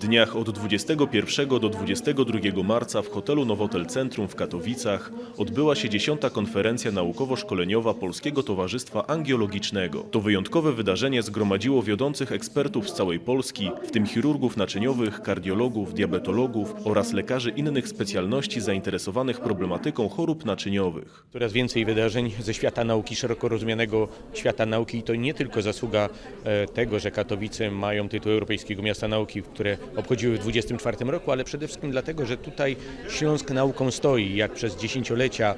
dniach od 21 do 22 marca w hotelu Nowotel Centrum w Katowicach odbyła się 10. konferencja naukowo-szkoleniowa Polskiego Towarzystwa Angiologicznego. To wyjątkowe wydarzenie zgromadziło wiodących ekspertów z całej Polski, w tym chirurgów naczyniowych, kardiologów, diabetologów oraz lekarzy innych specjalności zainteresowanych problematyką chorób naczyniowych. Coraz więcej wydarzeń ze świata nauki, szeroko rozumianego świata nauki i to nie tylko zasługa e, tego, że Katowice mają tytuł Europejskiego Miasta Nauki, które obchodziły w 24 roku, ale przede wszystkim dlatego, że tutaj Śląsk nauką stoi. Jak przez dziesięciolecia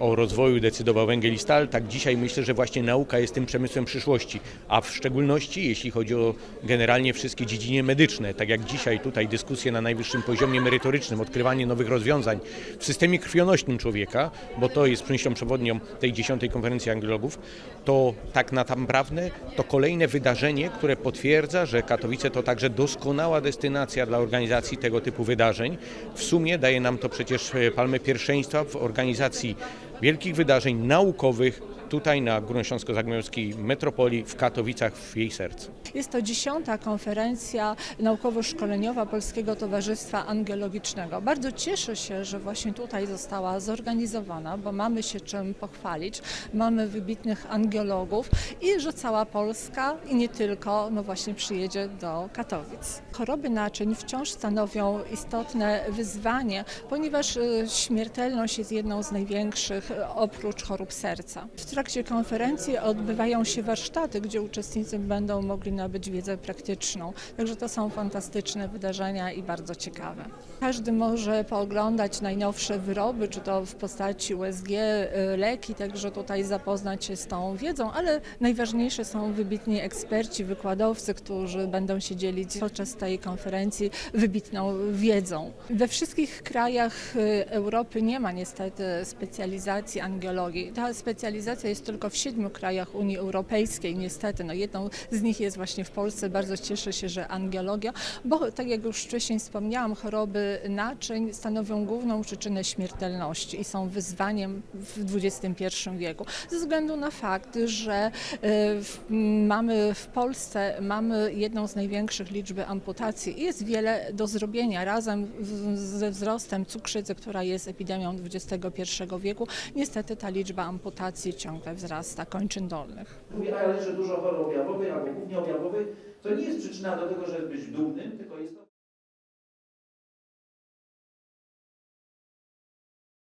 o rozwoju decydował węgiel i stal, tak dzisiaj myślę, że właśnie nauka jest tym przemysłem przyszłości, a w szczególności jeśli chodzi o generalnie wszystkie dziedziny medyczne, tak jak dzisiaj tutaj dyskusje na najwyższym poziomie merytorycznym, odkrywanie nowych rozwiązań w systemie krwionośnym człowieka, bo to jest myślą przewodnią tej dziesiątej konferencji angiologów, to tak naprawdę to kolejne wydarzenie, które potwierdza, że Katowice to także doskonała destynacja dla organizacji tego typu wydarzeń. W sumie daje nam to przecież e, palmę pierwszeństwa w organizacji wielkich wydarzeń naukowych tutaj na Górnośląsko-Zagłębiowskiej metropolii w Katowicach w jej sercu. Jest to dziesiąta konferencja naukowo-szkoleniowa Polskiego Towarzystwa Angiologicznego. Bardzo cieszę się, że właśnie tutaj została zorganizowana, bo mamy się czym pochwalić. Mamy wybitnych angiologów i że cała Polska i nie tylko, no właśnie przyjedzie do Katowic. Choroby naczyń wciąż stanowią istotne wyzwanie, ponieważ y, śmiertelność jest jedną z największych y, oprócz chorób serca. W trakcie konferencji odbywają się warsztaty, gdzie uczestnicy będą mogli nabyć wiedzę praktyczną. Także to są fantastyczne wydarzenia i bardzo ciekawe. Każdy może pooglądać najnowsze wyroby, czy to w postaci USG, y, leki, także tutaj zapoznać się z tą wiedzą, ale najważniejsze są wybitni eksperci, wykładowcy, którzy będą się dzielić podczas tej konferencji wybitną wiedzą. We wszystkich krajach y, Europy nie ma niestety specjalizacji angiologii. Ta specjalizacja jest tylko w siedmiu krajach Unii Europejskiej, niestety. No jedną z nich jest właśnie w Polsce. Bardzo cieszę się, że angiologia, bo tak jak już wcześniej wspomniałam, choroby naczyń stanowią główną przyczynę śmiertelności i są wyzwaniem w XXI wieku. Ze względu na fakt, że w, mamy w Polsce mamy jedną z największych liczby amputacji i jest wiele do zrobienia. Razem ze wzrostem cukrzycy, która jest epidemią XXI wieku, niestety ta liczba amputacji ciągle wzrasta, kończyn dolnych. Mówi, ale że dużo chorób objawowych albo głównie objawowych, to nie jest przyczyna do tego, żeby być dumnym.